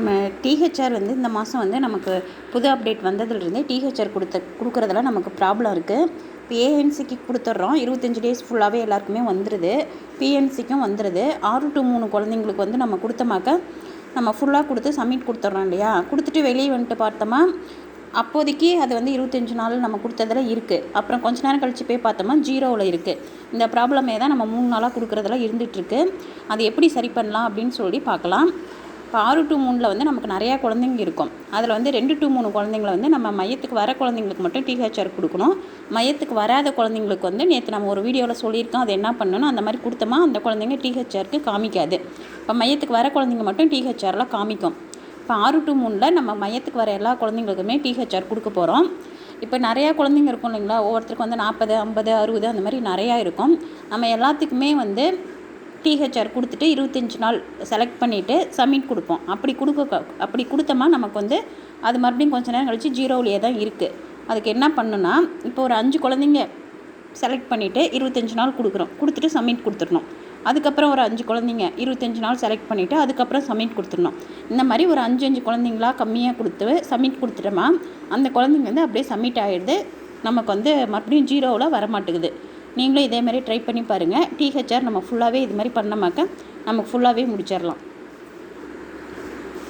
நம்ம டிஹெச்ஆர் வந்து இந்த மாதம் வந்து நமக்கு புது அப்டேட் வந்ததுலேருந்தே டிஹெச்ஆர் கொடுத்த கொடுக்குறதுல நமக்கு ப்ராப்ளம் இருக்குது இப்போ ஏஎன்சிக்கு கொடுத்துட்றோம். இருபத்தஞ்சி டேஸ் ஃபுல்லாகவே எல்லாருக்குமே வந்துடுது பிஎன்சிக்கும் வந்துடுது ஆறு டு மூணு குழந்தைங்களுக்கு வந்து நம்ம கொடுத்தமாக்க நம்ம ஃபுல்லாக கொடுத்து சப்மிட் கொடுத்துட்றோம் இல்லையா? கொடுத்துட்டு வெளியே வந்துட்டு பார்த்தோமா? அப்போதைக்கு அது வந்து இருபத்தஞ்சி நாள் நம்ம கொடுத்ததில் இருக்குது அப்புறம் கொஞ்ச நேரம் கழித்து போய் பார்த்தோமா? ஜீரோவில் இருக்குது இந்த ப்ராப்ளமே தான் நம்ம மூணு நாளாக கொடுக்குறதுல இருந்துகிட்ருக்கு அது எப்படி சரி பண்ணலாம் அப்படின்னு சொல்லி பார்க்கலாம். இப்போ ஆறு டு மூணில் வந்து நமக்கு நிறையா குழந்தைங்க இருக்கும். அதில் வந்து ரெண்டு டு மூணு குழந்தைங்கள வந்து நம்ம மையத்துக்கு வர குழந்தைங்களுக்கு மட்டும் டிஹெச்ஆர் கொடுக்கணும். மையத்துக்கு வராத குழந்தைங்களுக்கு வந்து நேற்று நம்ம ஒரு வீடியோவில் சொல்லியிருக்கோம். அது என்ன பண்ணணும்? அந்த மாதிரி கொடுத்தோமா அந்த குழந்தைங்க டிஹெச்ஆருக்கு காமிக்காது. இப்போ மையத்துக்கு வர குழந்தைங்க மட்டும் டிஹெச்ஆரில் காமிக்கும். இப்போ ஆறு டு மூணில் நம்ம மையத்துக்கு வர எல்லா குழந்தைங்களுக்குமே டிஹெச்ஆர் கொடுக்க போகிறோம் இப்போ நிறையா குழந்தைங்க இருக்கும் இல்லைங்களா? ஒவ்வொருத்தருக்கு வந்து நாற்பது ஐம்பது அறுபது அந்த மாதிரி நிறையா இருக்கும். நம்ம எல்லாத்துக்குமே வந்து டிஹெச்ஆர் கொடுத்துட்டு இருபத்தஞ்சி நாள் செலக்ட் பண்ணிவிட்டு சப்மிட் கொடுப்போம். அப்படி கொடுக்க அப்படி கொடுத்தோமா நமக்கு வந்து அது மறுபடியும் கொஞ்ச நேரம் கழித்து ஜீரோவிலேயே தான் இருக்குது அதுக்கு என்ன பண்ணுன்னா இப்போ ஒரு அஞ்சு குழந்தைங்க செலக்ட் பண்ணிவிட்டு இருபத்தஞ்சி நாள் கொடுக்குறோம். கொடுத்துட்டு சப்மிட் கொடுத்துடணும். அதுக்கப்புறம் ஒரு அஞ்சு குழந்தைங்க இருபத்தஞ்சி நாள் செலக்ட் பண்ணிவிட்டு அதுக்கப்புறம் சப்மிட் கொடுத்துடணும். இந்த மாதிரி ஒரு அஞ்சு அஞ்சு குழந்தைங்களா கம்மியாக கொடுத்து சப்மிட் கொடுத்துட்டோமா அந்த குழந்தைங்க வந்து அப்படியே சப்மிட் ஆகிடுது நமக்கு வந்து மறுபடியும் ஜீரோவில் வர மாட்டேங்குது நீங்களும் இதே மாதிரி ட்ரை பண்ணி பாருங்கள் டிஹெச்ஆர் நம்ம ஃபுல்லாகவே இது மாதிரி பண்ணமாக்க நமக்கு ஃபுல்லாகவே முடிச்சிடலாம்.